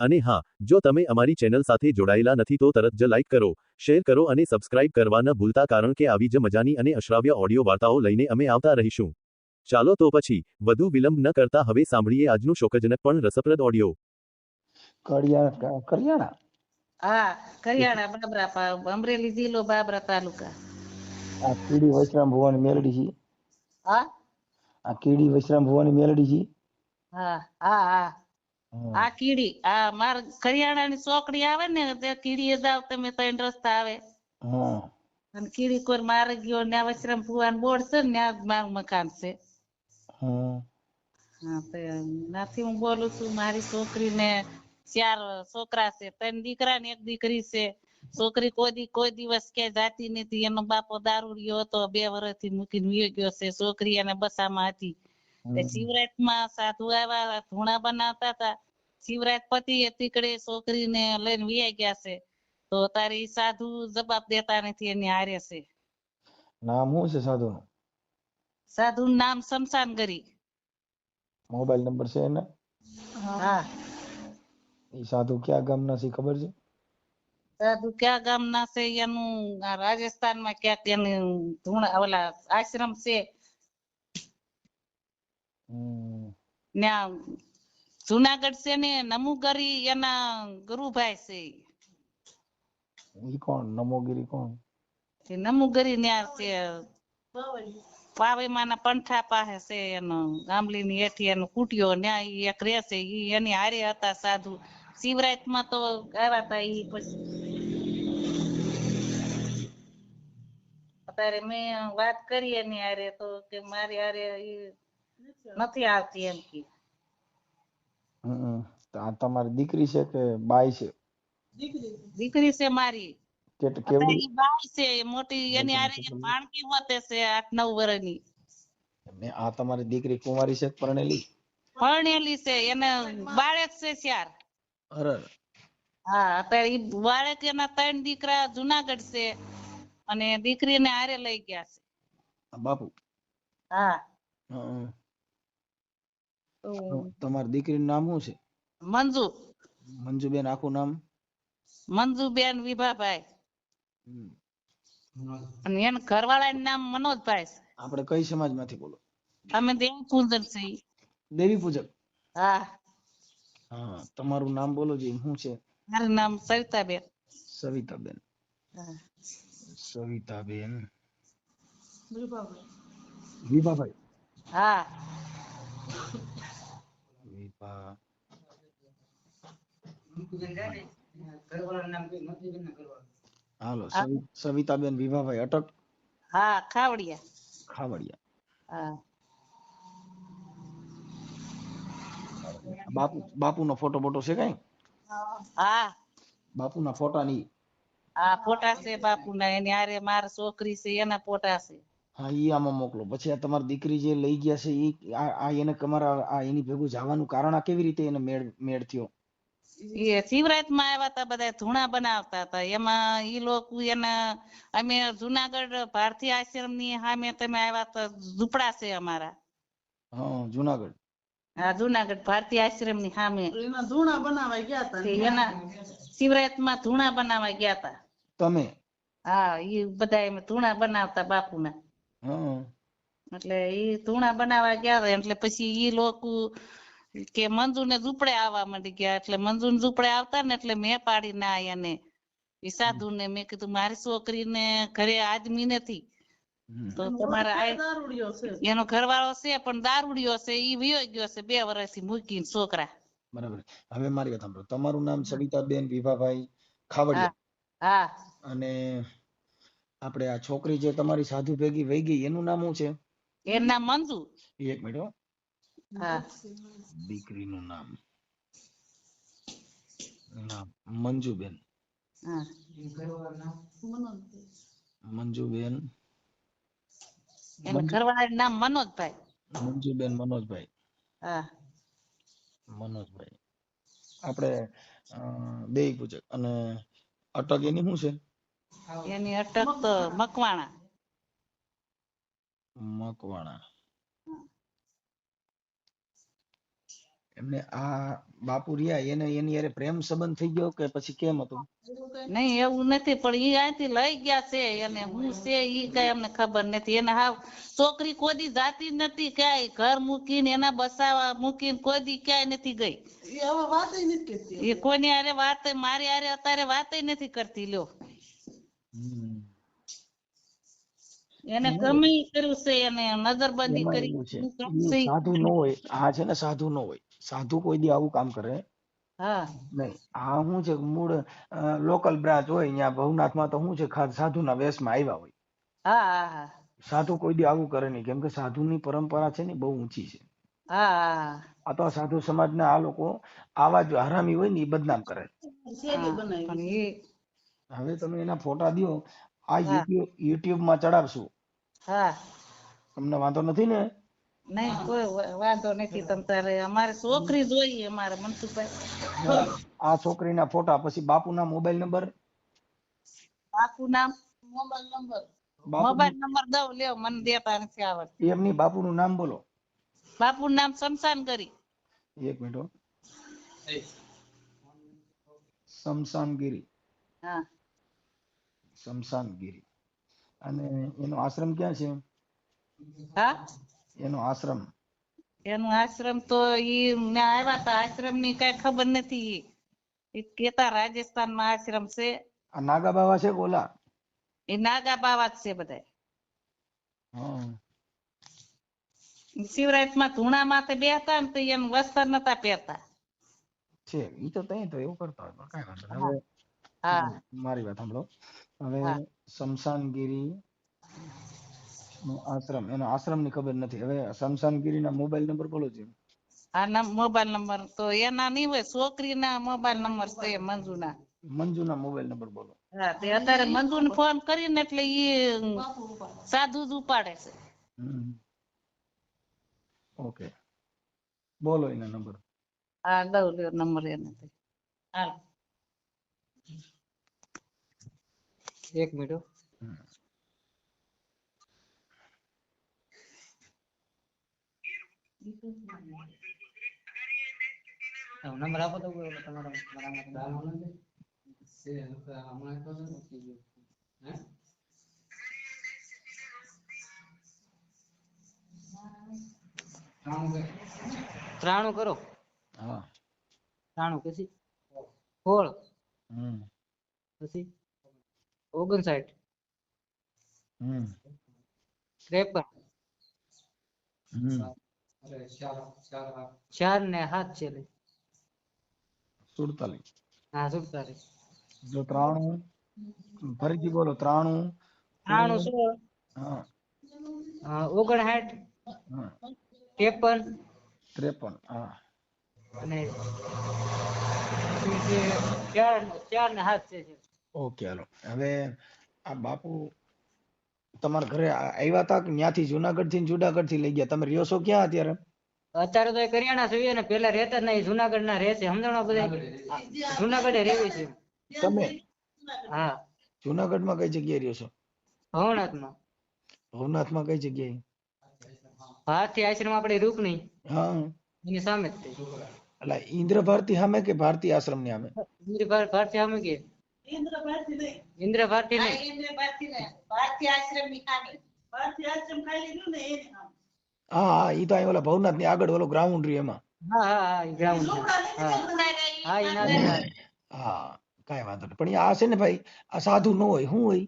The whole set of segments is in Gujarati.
અને હા જો તમે અમારી ચેનલ સાથે જોડાયેલા નથી તો તરત જ લાઈક કરો શેર કરો અને સબસ્ક્રાઇબ કરવા ન ભૂલતા કારણ કે આવી જ મજાની અને અશ્રાવ્ય ઓડિયો વાર્તાઓ લઈને અમે આવતા રહીશું. ચાલો તો પછી વધુ વિલંબ ન કરતા હવે સાંભળીએ આજનું શોકજનક પણ રસપ્રદ ઓડિયો. કરિયાણા કરિયાણા? હા કરિયાણા બાબરા પા- અમરેલી જિલ્લો બાબરા તાલુકા. આ કીડી વૈશ્રામ ભુવાની મેલડી છે. હા? આ કીડી વૈશ્રામ ભુવાની મેલડી છે. હા હા હા. હમ. આ કીડી આ માર કરિયાણાની ચોકડી આવે ને તે કીડી જાવ તમે ત્રણ રસ્તા આવે. અને કીડી કોઈ મારે ગયો ને વૈશ્રામ ભુવાન બોર્ડ છે ને આ મારું મકાન છે. હા. તો નાથી હું બોલું છું મારી છોકરીને ચાર છોકરા છે ત્રણ દીકરા ને એક દીકરી છે. છોકરી કોઈ કોઈ દિવસ ક્યાંય જાતી નથી. એનો બાપો દારૂડિયો હતો બે વર્ષથી મૂકીને વયો ગયો છે. છોકરી એને બસામાં હતી. શિવરાતમાં સાધુ આવ્યા ધૂણા બનાવતા હતા. શિવરાત પતિ તીકડે છોકરીને લઈને વિયા ગયા છે. તો તારે સાધુ જવાબ દેતા નથી એની હારે છે. નામ શું છે સાધુનું? સાધુ નામ શમશાનગરી મોબાઈલ નંબર છે એને? હા. એ સાધુ ક્યાં ગામના છે ખબર છે? સાધુ ક્યાં ગામના છે? એનું રાજસ્થાન રાજસ્થાનમાં ક્યાંક એનું ધૂણા ઓલા આશ્રમ છે. ત્યાં જુનાગઢ છે ને નમુગરી એના ગુરુભાઈ છે. ઈ કોણ? નમોગીરી કોણ? તે નમુગરી ન્યા છે પાવીમાના પંઠા પાસે છે એનો ગામલીની હેઠી એનો કુટિયો. ન્યા ઈ એક રહે ઈ એની હારે હતા સાધુ. શિવરાતમાં તો આવ્યા હતા ઈ પછી. અત્યારે મેં વાત કરી એની હારે તો કે મારી હારે ઈ નથી આવતી એમ કે. હમ. આ તમારી દીકરી છે કે બાઈ છે? દીકરી છે. મારી. કેવડી બાઈ છે મોટી એની હારે ભાણકી હોતે છે આઠ નવ વર્ષની ને આ તમારી દીકરી કુંવારી છે પરણેલી? પરણેલી છે એને બાળક છે ચાર. અરે હા અત્યારે ઈ બાળક એના ત્રણ દીકરા જુનાગઢ છે અને દીકરીને હારે લઈ ગયા છે. બાપુ? હા. તમારી દીકરીનું નામ શું છે? મંજુ. મંજુબેન આખું નામ? મંજુબેન વિભાભાઈ. હમ. અને એના ઘરવાળાનું નામ મનોજભાઈ આપણે કઈ સમાજમાંથી બોલો? અમે દેવ પૂજક છીએ. દેવી પૂજક હા. હા તમારું નામ બોલો જી શું છે? મારું નામ સવિતાબેન. સવિતાબેન. હા. વિભાભાઈ. વિભાભાઈ? હા. વિભા હાલો સવિ- સવિતાબેન વિભાભાઈ અટક. હા ખાવડિયા. ખાવડિયા. હા. બાપુ બાપુનો ફોટો બોટો છે કઈ? હા. બાપુના ફોટા ની આ ફોટા છે બાપુના એની હારે માર છોકરી છે એના ફોટા છે. હા ઈ આમાં મોકલો. પછી આ તમારી દીકરી જે લઈ ગયા છે ઈ આ આ એને તમારા આ એની ભેગું જવાનું કારણ આ કેવી રીતે એને મેળ મેળ થયો? એ શિવરાતમાં આવ્યા હતા બધા ધૂણા બનાવતા હતા એમાં ઈ લોકો એના અમે જુનાગઢ ભારતીય આશ્રમની સામે તમે આવ્યા હતા ઝૂંપડા છે અમારા. હા જુનાગઢ. હા જુનાગઢ ભારતીય આશ્રમની સામે એના ધૂણા બનાવવા ગયા હતા એના શિવરાતમાં ધૂણા બનાવવા ગયા તા. તમે? હા ઈ બધા એમ ધૂણા બનાવતા બાપુના. એટલે ઈ ધૂણા બનાવવા ગયા એટલે પછી ઈ લોકો કે મંજુ ને ઝૂંપડે આવવા માંડી ગયા એટલે મંજુ ને ઝૂંપડે આવતા ને એટલે મેં પાડી ના આયા ને. એ સાધુ ને મેં કીધું મારી છોકરીને ઘરે આદમી નથી. તો તમારે એનો ઘરવાળો છે. પણ દારૂડિયો છે ઈ વિયો ગયો છે બે વર્ષથી મૂકીને છોકરા. બરાબર. હવે મારી વાત સાંભળો. તમારું નામ સવિતાબેન વિભાભાઈ ખાવડિયા. હા. અને આપણે આ છોકરી જે તમારી સાધુ ભેગી વહી ગઈ એનું નામ શું છે? એનું નામ મંજુ. એક મિનિટ હો. દીકરીનું નામ. નામ મંજુબેન. મંજુબેન. ઘરવાળાનું નામ મનોજભાઈ. મંજુબેન મનોજભાઈ. હા. મનોજભાઈ. આપણે બે પૂછે અને અટક એની શું છે? એની અટક તો મકવાણા. મકવાણા. એમને આ બાપુ રહ્યા એને એની યારે પ્રેમ સંબંધ થઈ ગયો કે પછી કેમ હતું? નહીં એવું નથી પણ ઈ અહીંથી લઈ ગયા છે એને હું છે ઈ કઈ અમને ખબર નથી. એને હાવ છોકરી કોઈ દી જાતી નથી ક્યાંય ઘર મૂકીને એના બસાવા મૂકીને કોઈ દી ક્યાંય નથી ગઈ. એ કોની હારે વાત મારી હારે અત્યારે વાત નથી કરતી લ્યો. એને ગમે કર્યું છે એને નજરબંધી કરી છે. છે સાધુ ન હોય આ છે ને સાધુ ન હોય. સાધુ કોઈ દી આવું કામ કરે હા. નહીં. આ શું છે મૂળ લોકલ બ્રાન્ચ હોય અહીંયા ભવનાથમાં તો શું છે સાધુ ના વેશમાં આવ્યા હોય. હા સાધુ કોઈ દી આવું કરે નહીં. કેમ કે સાધુની પરંપરા છે ને બહુ ઊંચી છે. હા આ તો સાધુ સમાજ ના આ લોકો આવા જ હરામી હોય ને એ બદનામ કરે. ઈ હવે તમે એના ફોટા દો આ યુટ્યુબ યુટ્યુબમાં ચડાવશું. હા. તમને વાંધો નથી ને? નહીં કોઈ વાંધો નથી તમ તારે. અમારે છોકરી જોઈએ અમારે મનસુખભાઈ. આ છોકરીના ફોટા પછી બાપુના મોબાઈલ નંબર? બાપુના મોબાઈલ નંબર. મોબાઈલ નંબર દઉં લ્યો મને દેતા નથી આવડતું. એમની બાપુનું નામ બોલો. બાપુ નામ શમશાન કરી એક મિનિટ શમશાન શમશાનગીરી હા. શમશાનગીરી અને એનો આશ્રમ ક્યાં છે? હા? એનો આશ્રમ. એનો આશ્રમ તો ઈ ને આવ્યા તા આશ્રમની કઈ ખબર નથી. ઈ. કેતા રાજસ્થાનમાં આશ્રમ છે. આ નાગા બાવા છે ઓલા? એ નાગા બાવા જ છે બધા હા. શિવરાતમાં ધૂણા માથે બેહતા ને તો એમ વસ્ત્ર નતા પહેરતા. છે ઈ તો તઈ તો એવું કરતા હોય પણ કાંઈ વાંધો. હવે મારી વાત સાંભળો હવે હા. આશ્રમ એનો આશ્રમની ખબર નથી હવે શમશાનગીરી ના મોબાઈલ નંબર બોલો છે આના મોબાઈલ નંબર તો એના નહીં હોય છોકરીના મોબાઈલ નંબર છે મંજુના મંજુના મોબાઈલ નંબર બોલો હા તે અત્યારે મંજુને ફોન કરીને એટલે ઈ સાધુ જ ઉપાડે છે ઓકે બોલો એના નંબર હા દઉં લ્યો નંબર એને હાલ એક મિનિટ નંબર આપો તો તમારો ત્રાણું કરો હા ત્રાણું પછી પછી ઓગણસાઠ. હમ. ત્રેપન ચાર ને હાથ છે. સુડતાલીસ. હા સુડતાલીસ. જો ત્રાણું ફરીથી બોલો ત્રાણું. ત્રાણું સોળ હા. અ, ઓગણસાઠ. હા. ત્રેપન. ત્રેપન હા. અને ચાર ચાર ને હાથ છે ઓકે હાલો હવે આ બાપુ તમારા ઘરે આવ્યા તા કે ન્યાથી જુનાગઢથી જુનાગઢથી લઈ ગયા? તમે રહ્યો છો ક્યાં અત્યારે? અત્યારે તો એ કરિયાણા જોઈએ ને પેલા રહેતા જ નહીં જુનાગઢ ના રહે છે. સમજણો બધા? જુનાગઢે રહેવું છે. તમે? હા. જુનાગઢમાં કઈ જગ્યાએ રહ્યો છો? સોમનાથમાં કઈ જગ્યાએ? ભારતીય આશ્રમ આપણે રૂકની હા. એની સામે જ એટલે ઇન્દ્ર ભારતી સામે કે ભારતી આશ્રમની સામે? ઇન્દ્ર ભારતી સામે કે? ઇન્દ્ર ભારતી નહીં આશ્રમની આશ્રમ લીધું ને એની હા હા ઈ તો અહીં ઓલા ભવનાથની આગળ ઓલો ગ્રાઉન્ડ રહ્યું એમાં હા હા હા હા કાંઈ વાંધો નહીં પણ આ છે ને ભાઈ આ સાધુ ન હોય શું હોય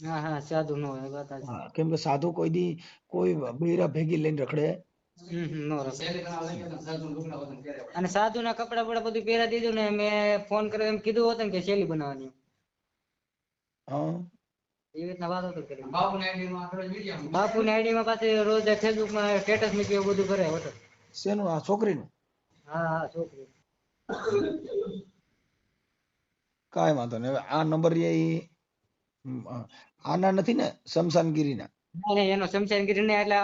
હા હા સાધુ નો હોય વાત હા કેમ કે સાધુ કોઈ દી કોઈ બીરા ભેગી લઈને રખડે. અને સાધુ ના કપડા બપડા બધું પહેરા દીધું ને મેં ફોન કર્યો એમ કીધું હતું ને કે શેલી બનાવવાની હા એ રીતના વાત હતો કરી બાપુ ની આઈડી માં પાછી રોજ ફેસબુકમાં સ્ટેટસ મૂક્યું એવું બધું કરે હોતો શેનું? આ છોકરીનું? હા હા છોકરી. કાંઈ વાંધો નહીં. હવે આ નંબર એ આના નથી ને શમશાનગીરીના. ના એનો શમશાનગીરી ને એટલે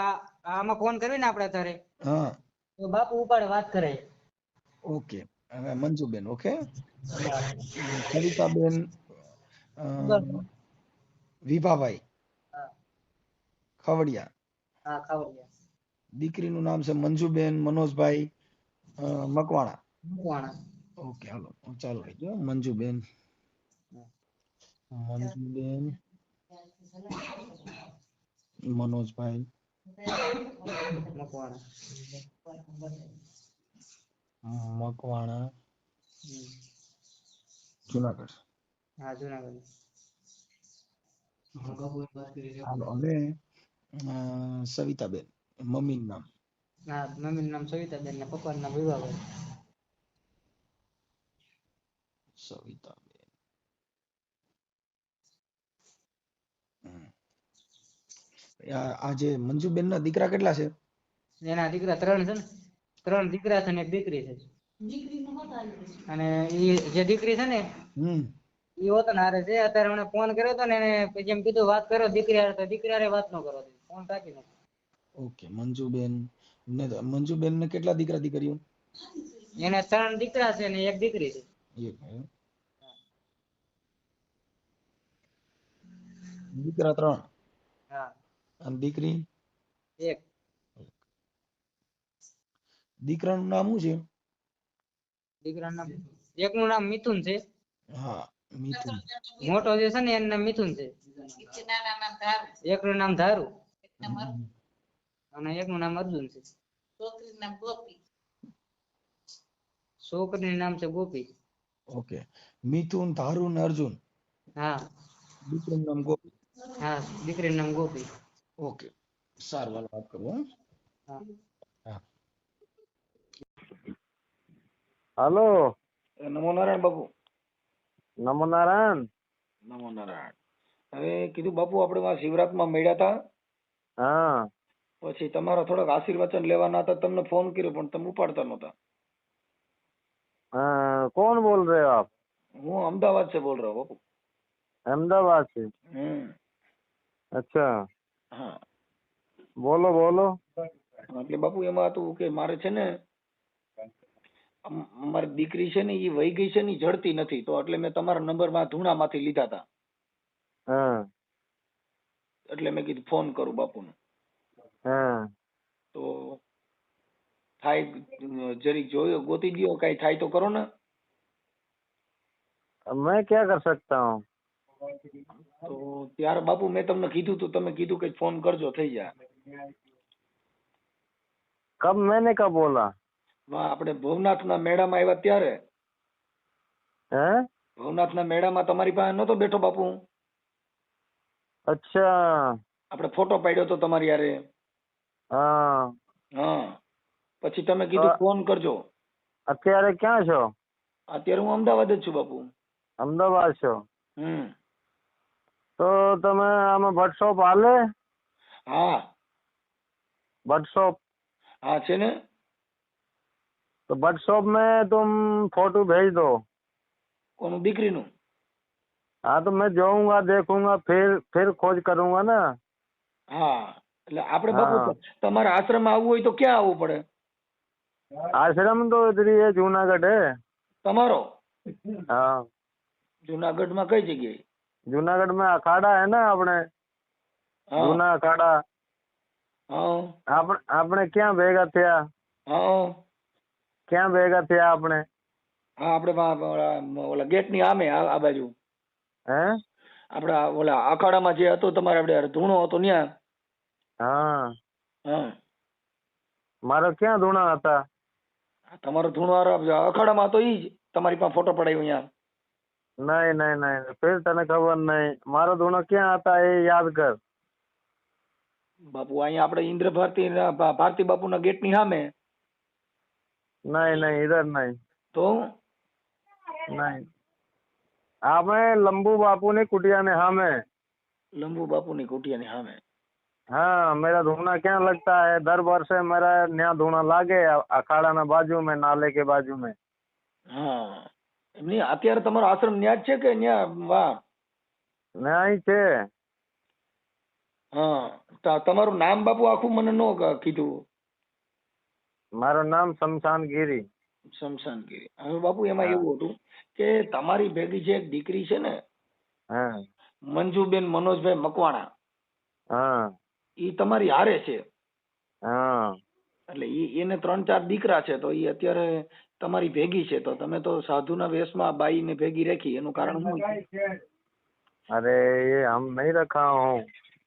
આમાં ફોન કરવી ને આપણે અત્યારે. હા. તો બાપુ ઉપાડે વાત કરે. ઓકે. હવે મંજુબેન ઓકે? સવિતાબેન અ, વિભાભાઈ. ખવડિયા. હા ખાવડિયા. દીકરીનું નામ છે મંજુબેન મનોજભાઈ મકવાણા. મકવાણા. ઓકે હાલો ચાલુ રહી ગયો મંજુબેન. મંજુબેન મનોજભાઈ. મકવાણા. મકવાણા. જુનાગઢ. હા જુનાગઢ. હવે સવિતાબેન મમ્મી નામ. હા મમ્મી નામ સવિતાબેન ને પપ્પા નામ વિભાબેન સવિતાબેન. આ જે મંજુબેન ના દીકરા કેટલા છે? એના દીકરા ત્રણ છે ને. ત્રણ દીકરા છે ને એક દીકરી છે. અને એ જે દીકરી છે ને હમ. ઈ વતન હારે છે અત્યારે મને ફોન કર્યો તો ને એને પછી એમ કીધું વાત કરો દીકરી હારે તો દીકરી હારે વાત ન કરો. ફોન રાખી દો ઓકે મંજુબેન ને મંજુબેન ને કેટલા દીકરા દીકરીઓ? એને ત્રણ દીકરા છે ને એક દીકરી છે. દીકરા ત્રણ? હા. અને દીકરી? એક. દીકરાનું નામ શું દીકરાનું નામ એકનું નામ મિથુન છે છે. હા. મિથુન મોટો જે છે ને એનું નામ મિથુન છે નીચે નાના નામ ધારું એકનું નામ ધારુ એકના મારું અને એકનું નામ અર્જુન છે. છોકરીનું નામ ગોપી છોકરીનું નામ છે ગોપી. ઓકે. મિથુન ધારુ ને અર્જુન? હા. દીકરીનું નામ ગોપી? હા દીકરીનું નામ ગોપી. ઓકે. સારું હાલો વાત કરું હા. હા. હલો. નમો નારાયણ બાપુ નમો નારાયણ. નમો નારાયણ. હવે કીધું બાપુ આપણે માં મળ્યા હતા હા. પછી તમારા થોડાક આશીર્વચન લેવાના હતા તમને ફોન કર્યો પણ તમે ઉપાડતા નતા હા કોણ બોલ રહે આપ? હું અમદાવાદ से બોલ રહ્યો બાપુ. અમદાવાદ છે? અચ્છા. બોલો બોલો. એટલે બાપુ એમાં હતું કે મારે છે ને અમ- અમારી દીકરી છે ને એ વહી ગઈ છે ને ઈ જડતી નથી તો એટલે મેં તમારા નંબર માં ધૂણામાંથી લીધા હતા हाँ એટલે મેં કીધું ફોન કરું બાપુને हाँ તો થાય જરીક જોયો ગોતી દ્યો કઈ થાય તો કરો ને अब मैं क्या कर सकता हूँ તો ત્યારે બાપુ મેં તમને કીધું તું તમે કીધું કે ફોન કરજો થઈ જાય कब मैंने कब बोला વા આપણે ભવનાથના મેળામાં આવ્યા ત્યારે? હે? ભવનાથના મેળામાં તમારી પાસે નહોતો બેઠો બાપુ. અચ્છા. આપણે ફોટો પાડ્યો તો તમારી યારે હા. હા. પછી તમે કીધું ફોન કરજો. અત્યારે ક્યાં છો? અત્યારે હું અમદાવાદ જ છું બાપુ. અમદાવાદ છો? હમ. તો તમે આમાં વર્કશોપ હાલે? હા. વર્કશોપ હા છે ને? तो भट्ट शॉप में तुम फोटो भेज दो કોનું દીકરીનું हाँ तो मैं जाऊंगा देखूंगा फिर फिर खोज करूंगा ना હા એટલે આપણે હા. બાપુ તમારા આશ્રમમાં આવવું હોય તો ક્યાં આવવું પડે आश्रम तो इधर ही है जूनागढ़ है તમારો हाँ જુનાગઢમાં કઈ જગ્યાએ जूनागढ़ में अखाड़ा है ना अपने હા जूना अखाड़ा હા આપણે આપણે ક્યાં ભેગા થયા હા ક્યાં ભેગા થયા આપણે? હા આપણે ઓલા ગેટની આમે આ આ બાજુ. હે? આપણે ઓલા અખાડામાં જે હતો તમારે આપણે ધૂણો હતો ન્યા. હા. હા. મારો ક્યાં ધૂણા હતા? તમારો ધૂણો અખાડામાં હતો ઈ જ. તમારી પાસે ફોટો પડાયો અહીંયા નહીં નહીં નહીં ફેર તને ખબર નહીં. મારો ધૂણો ક્યાં હતા એ યાદ કર. બાપુ અહીંયા આપણે ઇન્દ્ર ભારતી ના- ભા- ભારતી બાપુના ગેટ ની સામે નહીં નહીં ઇધર નહીં તો નહીં આપણે લંબુ બાપુની કુટિયાને સામે લંબુ બાપુની કુટિયાની સામે हाँ मेरा धूना क्या लगता है दर वर्षे मेरा नया धूना लागे अखाड़ा ना बाजू में नाले के बाजू में હા એમની અત્યારે તમારો આશ્રમ ન્યા જ છે કે ન્યા વાહ નયા ही છે હા તા- તમારું નામ બાપુ આખું મને નો ક- કીધું મારું નામ શમશાન ગીરી શમશાનગીરી હવે બાપુ એમાં હા. એવું હતું કે તમારી ભેગી જે એક દીકરી છે ને હા મંજુબેન મનોજભાઈ મકવાણા હા ઈ તમારી હારે છે હા એટલે ઈ એને ત્રણ ચાર દીકરા છે તો ઈ અત્યારે તમારી ભેગી છે તો તમે તો સાધુના વેશમાં બાઈને ભેગી રાખી એનું કારણ શું છે? अरे ये हम नहीं रखा हूँ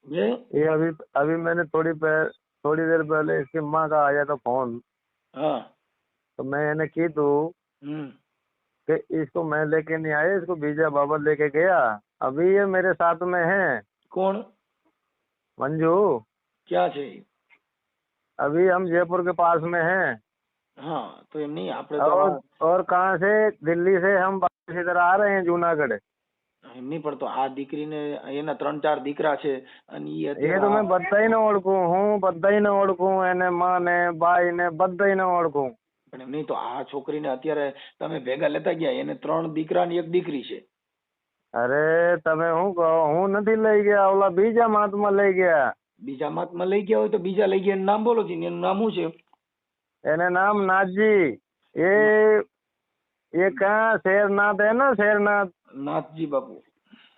જે ये अभी अभी मैंने थोड़ी पह, थोड़ी देर पहले इसकी माँ का आया था फोन હા तो मैं એને કીધું હમ कि इसको मैं लेके नहीं आया इसको बीजा बाबा लेके गया अभी ये मेरे साथ में है કોણ मंजू ક્યાં છે ઈ? अभी हम जयपुर के पास में हैं હા તો એમ નહીં આપણે તો और और कहाँ से दिल्ली से हम वापस इधर आ रहे हैं जूनागढ़ એમ નહીં પણ તો આ દીકરીને એના ત્રણ ચાર દીકરા છે અને એ તો મેં બધાયને ઓળખું. હું બધાયને ઓળખું એને માં ને ભાઈ ને બધાયને ઓળખું. પણ એમ નહીં તો આ છોકરીને અત્યારે તમે ભેગા લેતા ગયા એને ત્રણ દીકરા ને એક દીકરી છે. અરે તમે હું કહો? હું નથી લઈ ગયા ઓલા બીજા મહાત્મા લઈ ગયા. બીજા મહાત્મા લઈ ગયા હોય તો બીજા લઈ ગયા. એનું નામ બોલો છે એનું નામ શું છે? એને નામ નાજી. એ ये कहाँ शेरनाथ है ना शेरनाथ નાથજી બાપુ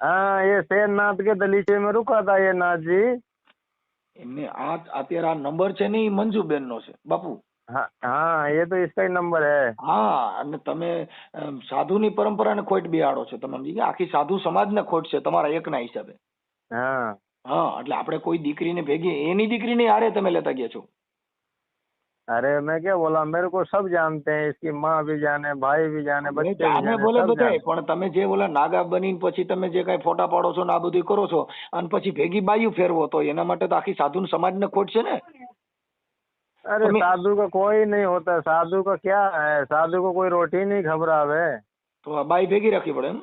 हाँ ये शेरनाथ के दलीचे में रुका था ये नाथजी એમને આ અત્યારે આ નંબર છે ને એ મંજુબેન નો છે બાપુ हाँ हाँ ये तो इसका ही नंबर है હા અને તમે અમ, સાધુની પરંપરાને ખોટ બિહાડો છો તમે સમજી ગયા આખી સાધુ સમાજને ખોટ છે તમારા એકના હિસાબે हाँ હા એટલે આપણે કોઈ દીકરીને ભેગી એની દીકરીને હારે તમે લેતા ગયા છો अरे मैं क्या बोला मेरे को सब जानते हैं इसकी माँ भी जाने भाई भी जाने बच्चे भी આને जाने બોલે सब બધાય जाने પણ તમે જે ઓલા નાગા બનીને પછી તમે જે કઈ ફોટા પાડો છો ને આ બધું કરો છો અને પછી ભેગી બાયું ફેરવો તો એના માટે તો આખી સાધુ સમાજને ખોટ છે ને अरे हमें- साधु का कोई नहीं होता साधु का क्या है साधु को कोई रोटी नहीं खबरावे તો આ બાઈ ભેગી રાખવી પડે એમ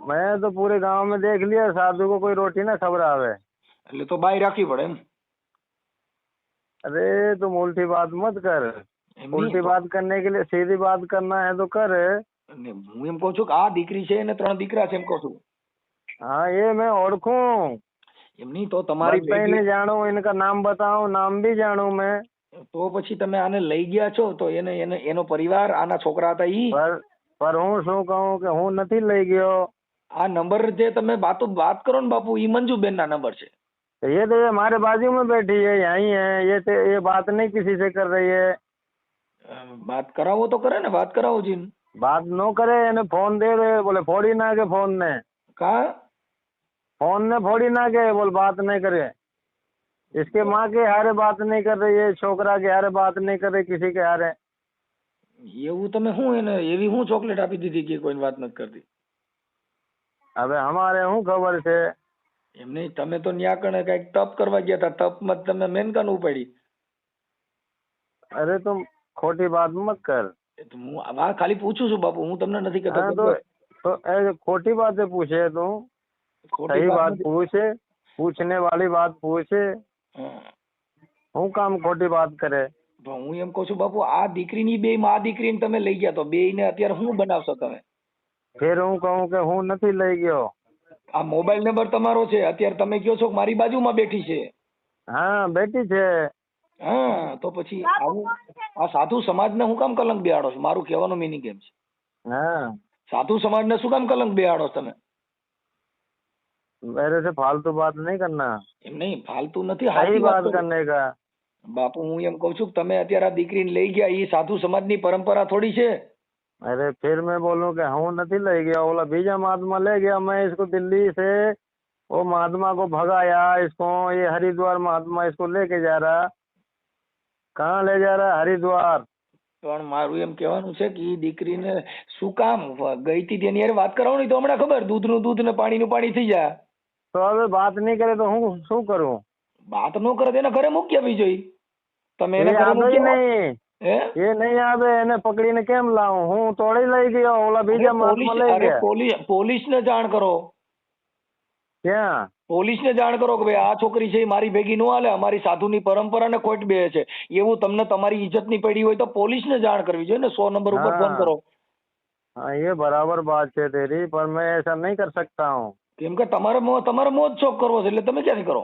मैं तो पूरे गांव में देख लिया साधु को कोई रोटी ना खबरावे એટલે તો બાઈ રાખવી પડે એમ अरे तुम उल्टी बात मत कर એમ નહીં उल्टी તો- बात करने के लिए सीधी बात करना है तो कर અને હું એમ કહું છું કે આ દીકરી છે અને ત્રણ દીકરા છે એમ કહું છું हाँ ये मैं ओळखूं એમ નહીં તો તમારી बधाई ने ભેગી जाणू इनका नाम बताऊं नाम भी जाणू मैं તો પછી તમે આને લઈ ગયા છો તો એને એને એનો પરિવાર આના છોકરા હતા ઈ पर पर હું શું કહું કે હું નથી લઈ ગયો આ નંબર જે તમે વાતો વાત કરો ને બાપુ ઈ મંજુબેન ના નંબર છે तो ये तो ये हमारे बाजू में बैठी है यहीं है ये तो ये बात नहीं किसी से कर रही है। बात करा वो तो करे ना बात करा वो जिन। बात नो करे ने फ़ोन दे रहे बोले फोड़ी ना के फ़ोन ने। कहा? फ़ोन ने फोड़ी ना के बोल बात नहीं करे। इसके तो... माँ के हारे बात नहीं कर रही है छोकरा के हारे बात नहीं कर रही किसी के हारे। ये वो तो मैं हूँ ये भी हूँ चॉकलेट आपी दीदी की कोई बात मत कर दी। अबे हमारे हूँ खबर से। એમ નહીં તમે તો ન્યા કણે કઈક તપ કરવા ગયા હતા તપમાં જ તમે મેનકાન ઉપાડી અરે તું ખોટી વાત મત કર એ તો હું આ વાત ખાલી પૂછું છું બાપુ હું તમને નથી કહેતો हाँ तो तो ऐसे खोटी बातें पूछे तू ખોટી सही વાત बात નથી. पूछे पूछने वाली बात पूछे હા. હું કામ ખોટી વાત કરે તો હું એમ કહું છું બાપુ આ દીકરીની બે માં આ દીકરીને તમે લઈ ગયા તો બે ને અત્યારે શું બનાવશો તમે ફેર હું કહું કે હું નથી લઈ ગયો આ મોબાઈલ નંબર તમારો છે અત્યારે તમે કહો છો કે મારી બાજુમાં બેઠી છે હા બેટી છે હા તો પછી આવું આ સાધુ સમાજને હું કામ કલંક બેહાડો છો મારું કહેવાનો મિનિંગ એમ છે हाँ સાધુ સમાજને શું કામ કલંક બેહાડો છો તમે मेरे से फालतू बात नहीं करना એમ નહીં ફાલતુ નથી सही સાચી बात વાત કરો. करने का બાપુ હું એમ કઉ છું કે તમે અત્યારે આ દીકરીને લઈ ગયા એ સાધુ સમાજની પરંપરા થોડી છે अरे फिर मैं बोलूं कि હું નથી લઈ गया बोला बीजा महात्मा ले गया मैं इसको दिल्ली से वो महात्मा को भगाया इसको ये हरिद्वार महात्मा इसको लेके जा रहा कहाँ ले जा रहा हरिद्वार પણ મારું એમ કહેવાનું છે કે એ દીકરીને શું કામ ગઈ હતી તેની હારે વાત કરાવો ને તો હમણાં ખબર દૂધનું દૂધ ને પાણીનું પાણી થઈ જાય તો હવે વાત નહીં કરે તો હું શું કરું વાત ન કરે તો એના ઘરે મૂકી આપવી જોઈએ તમે એ એના ઘરે આવે મૂકી આવો. નહીં હે એ નહીં આવે એને પકડીને કેમ લાવું? હું તોડી લઈ ગયો ઓલા બીજા માણસમાં લઈ ગયા. પોલીસ પોલીસને જાણ કરો. ક્યાં? પોલીસને જાણ કરો કે ભાઈ આ છોકરી છે મારી ભેગી ન હાલે અમારી સાધુની પરંપરાને ખોટ બે છે. એવું તમને તમારી ઇજ્જતની પડી હોય તો પોલીસ ને જાણ કરવી જોઈએ ને સો નંબર ઉપર ફોન કરો. હા એ બરાબર વાત છે તેરી પણ મેં એસા નહીં કર સકતા હું. કેમ કે તમારે તમારે મોજ શોખ કરવો છે એટલે તમે ક્યાંથી કરો?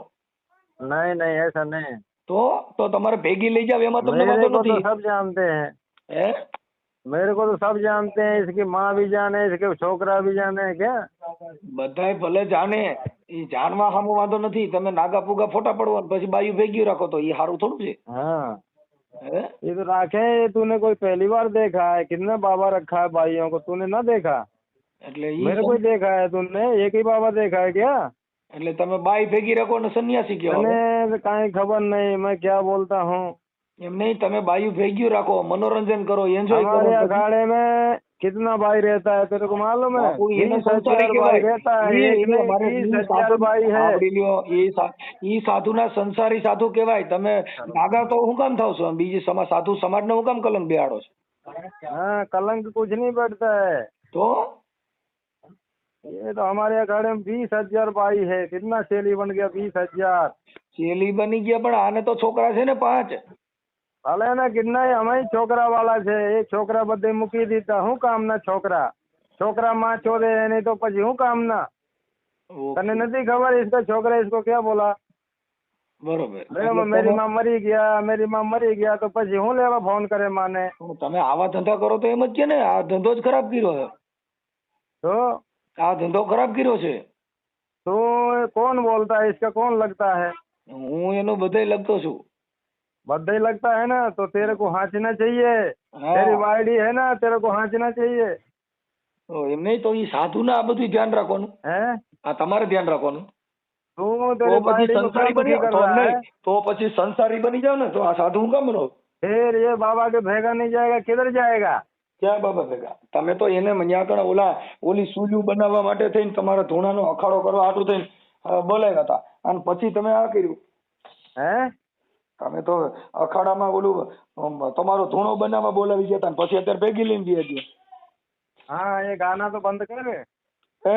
નહીં નહીં એસા નહીં. તો તો તમારે ભેગી લઈ જાવ એમાં તમને मेरे વાંધો को तो નથી सब जानते हैं હે मेरे को तो सब जानते हैं इसकी माँ भी जाने इसके छोकरा भी जाने क्या બધાય ભલે જાણે એ જાણવા સામો વાંધો નથી તમે નાગા પુગા ફોટા પડવા ને પછી બાયું ભેગી રાખો તો એ સારું થોડું છે हाँ હે ये तो राखे ये तूने कोई पहली बार देखा है कितने बाबा रखा है भाइयों को तूने ना देखा એટલે ઈ मेरे को ही देखा है तूने एक ही बाबा देखा है क्या એટલે તમે બાઈ ભેગી રાખો ને સન્યાસી કહેવાય मैंने कहीं खबर नहीं मैं क्या बोलता हूँ એમ નહીં તમે બાયું ભેગ્યું રાખો મનોરંજન કરો એન્જોય કરો हमारे પછી- अखाड़े में कितना भाई रहता है तेरे को मालूम है બાપુ, એને बीस સંસારી हजार भाई કહેવાય. रहता है ઈ- एक ઈ में અમારે बीस ઈ हजार સાધુ- भाई है સાંભળી લ્યો, ઈ સા- ઈ સાધુના સંસારી સાધુ કહેવાય તમે નાગા તો હું કામ થાવ છો બીજી સમા સાધુ સમાજને હું કામ કલંક બેહાડો છો हाँ कलंक कुछ नहीं बैठता है તો ये तो हमारे अखाड़े में बीस हज़ार पाई है। कितना सेली बन गया बीस हज़ार? सेली बनी गया पर आने तो छोकरा से ना पाँच। भले ना कितना है हमारी छोकरा वाला से। एक छोकरा बदे मुकी देता हूँ काम ना छोकरा। छोकरा माँ छोरे है नहीं तो पची हूँ काम ना। तने नहीं खबर इसका छोकरा इसको क्या बोला? बरोबर। मेरी माँ मरी गया मेरी माँ मरी गया तो पची हूँ लेवा फ़ोन करे माँ ने। तो तुम्हें आवा धंधा करो तो ये मत क्या ना धंधो खराब करो है। तो આ ધંધો ખરાબ કર્યો છે तू कौन बोलता है इसका कौन लगता है હું એનો બધાય લગતો છું बद्दे लगता है ना तो तेरे को हाँचना चाहिए હા. तेरी वाइडी है ना तेरे को हाँचना चाहिए તો એમ નહીં તો ઈ સાધુને આ બધું ધ્યાન રાખવાનું हैं આ તમારે ધ્યાન રાખવાનું तू તો तेरी પછી वाइडी को સંસારી क्या બની दुखी कर તો रहा है નહીં તો પછી સંસારી બની જાવ ને તો આ સાધુ હું કામ બનો फिर ये बाबा के भेगा नहीं जाएगा किधर जाएगा ક્યાં બાબા ભેગા? તમે તો એને મન્યાકણ ઓલા ઓલી સુલ્યું બનાવવા માટે થઈને તમારા ધૂણાનો અખાડો કરવા આટલું થઈને બોલાવ્યા હતા. અને પછી તમે આ કર્યું. હે? તમે તો અખાડામાં ઓલું તમારો ધૂણો બનાવવા બોલાવી ગયા પછી અત્યારે ભેગી લઈને દે છીએ હા એ ગાના તો બંધ કરે હે?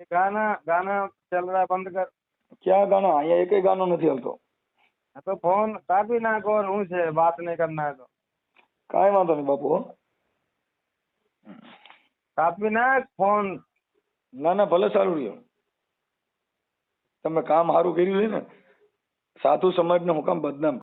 એ ગાના ગાના ચાલ બંધ કર. ક્યાં ગાના? અહીંયા એકય ગાનો નથી હાલતો તો ફોન કાપી નાખો હું છે વાત નહીં કરી નાખો કાંઈ વાંધો નહીં બાપુ કાપી નાખ ફોન ના ના, ભલે સારું રહ્યો. તમે કામ સારું કર્યું છે ને, સાધુ સમાજને હું કામ બદનામ